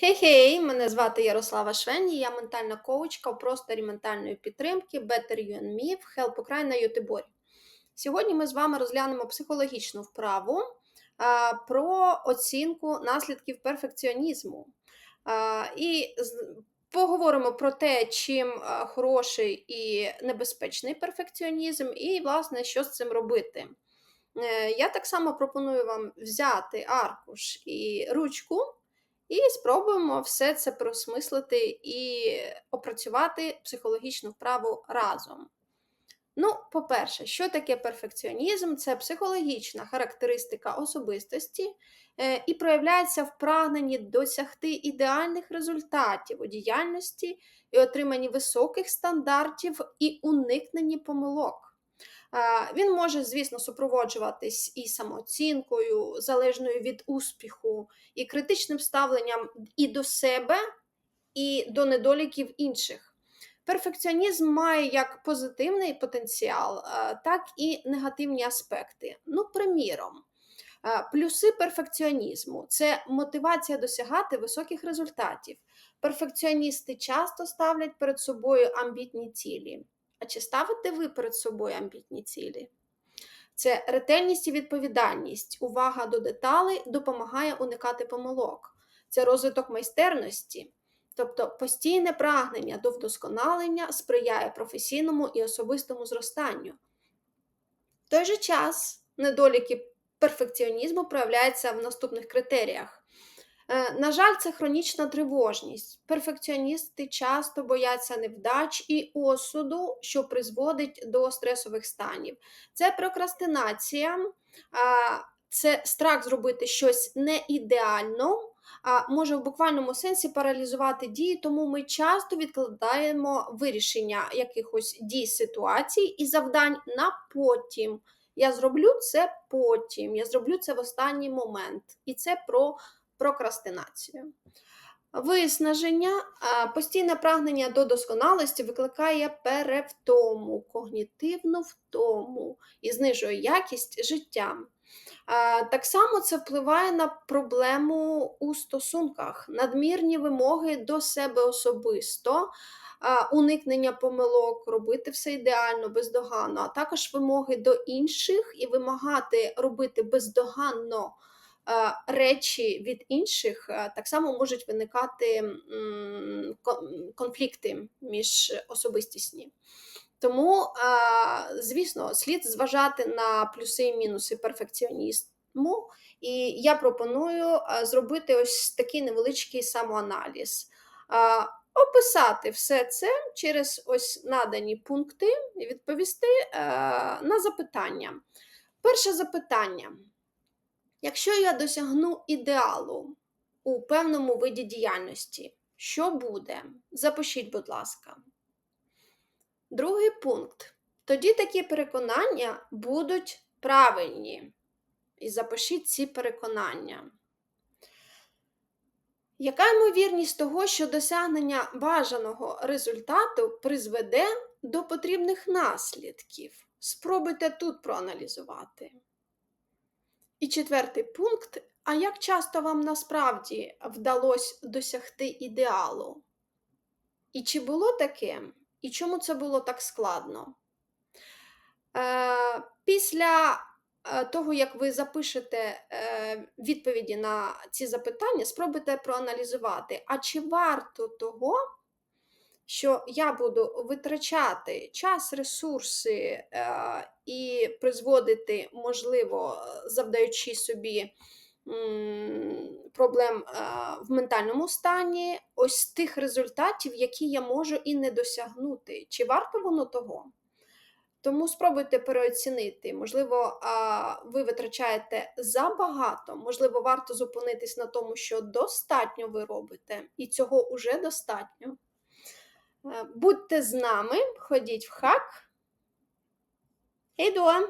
Хей-хей, мене звати Ярослава Швені, я ментальна коучка у просторі ментальної підтримки Better You and Me в Help Ukraine на Ютиборі. Сьогодні ми з вами розглянемо психологічну вправу а, про оцінку наслідків перфекціонізму. А, і поговоримо про те, чим хороший і небезпечний перфекціонізм, і, власне, що з цим робити. Е, Я так само пропоную вам взяти аркуш і ручку. І спробуємо все це просмислити і опрацювати психологічну вправу разом. Ну, по-перше, що таке перфекціонізм? Це психологічна характеристика особистості е, і проявляється в прагненні досягти ідеальних результатів у діяльності і отриманні високих стандартів і уникненні помилок. Він може, звісно, супроводжуватись і самооцінкою, залежною від успіху, і критичним ставленням і до себе, і до недоліків інших. Перфекціонізм має як позитивний потенціал, так і негативні аспекти. Ну, приміром, плюси перфекціонізму це мотивація досягати високих результатів. Перфекціоністи часто ставлять перед собою амбітні цілі. Чи ставите ви перед собою амбітні цілі? Це ретельність і відповідальність, увага до деталей допомагає уникати помилок. Це розвиток майстерності, тобто постійне прагнення до вдосконалення сприяє професійному і особистому зростанню. В той же час недоліки перфекціонізму проявляються в наступних критеріях. Е, На жаль, це хронічна тривожність. Перфекціоністи часто бояться невдач і осуду, що призводить до стресових станів. Це прокрастинація, це страх зробити щось не ідеально, може в буквальному сенсі паралізувати дії, тому ми часто відкладаємо вирішення якихось дій ситуацій і завдань на потім. Я зроблю це потім, я зроблю це в останній момент. І це про прокрастинацію. Виснаження, постійне прагнення до досконалості викликає перевтому, когнітивну втому і знижує якість життя. Так само це впливає на проблему у стосунках, надмірні вимоги до себе особисто, уникнення помилок, робити все ідеально, бездоганно, а також вимоги до інших і вимагати робити бездоганно речі від інших, так само можуть виникати конфлікти між особистісні. Тому, звісно, слід зважати на плюси і мінуси перфекціонізму, і я пропоную зробити ось такий невеличкий самоаналіз. Описати все це через ось надані пункти і відповісти е, на запитання. Перше запитання. Якщо я досягну ідеалу у певному виді діяльності, що буде? Запишіть, будь ласка. Другий пункт. Тоді такі переконання будуть правильні. І запишіть ці переконання. Яка ймовірність того, що досягнення бажаного результату призведе до потрібних наслідків? Спробуйте тут проаналізувати. І четвертий пункт. А як часто вам насправді вдалося досягти ідеалу? І чи було таке? І чому це було так складно? Е, після е, того, як ви запишете е, відповіді на ці запитання, спробуйте проаналізувати, а чи варто того, що я буду витрачати час, ресурси е, і призводити, можливо, завдаючи собі проблем е, в ментальному стані, ось тих результатів, які я можу і не досягнути. Чи варто воно того? Тому спробуйте переоцінити. Можливо, ви витрачаєте забагато, можливо, варто зупинитись на тому, що достатньо ви робите, і цього уже достатньо. Е, Будьте з нами, ходіть в хак. Гей, дуа!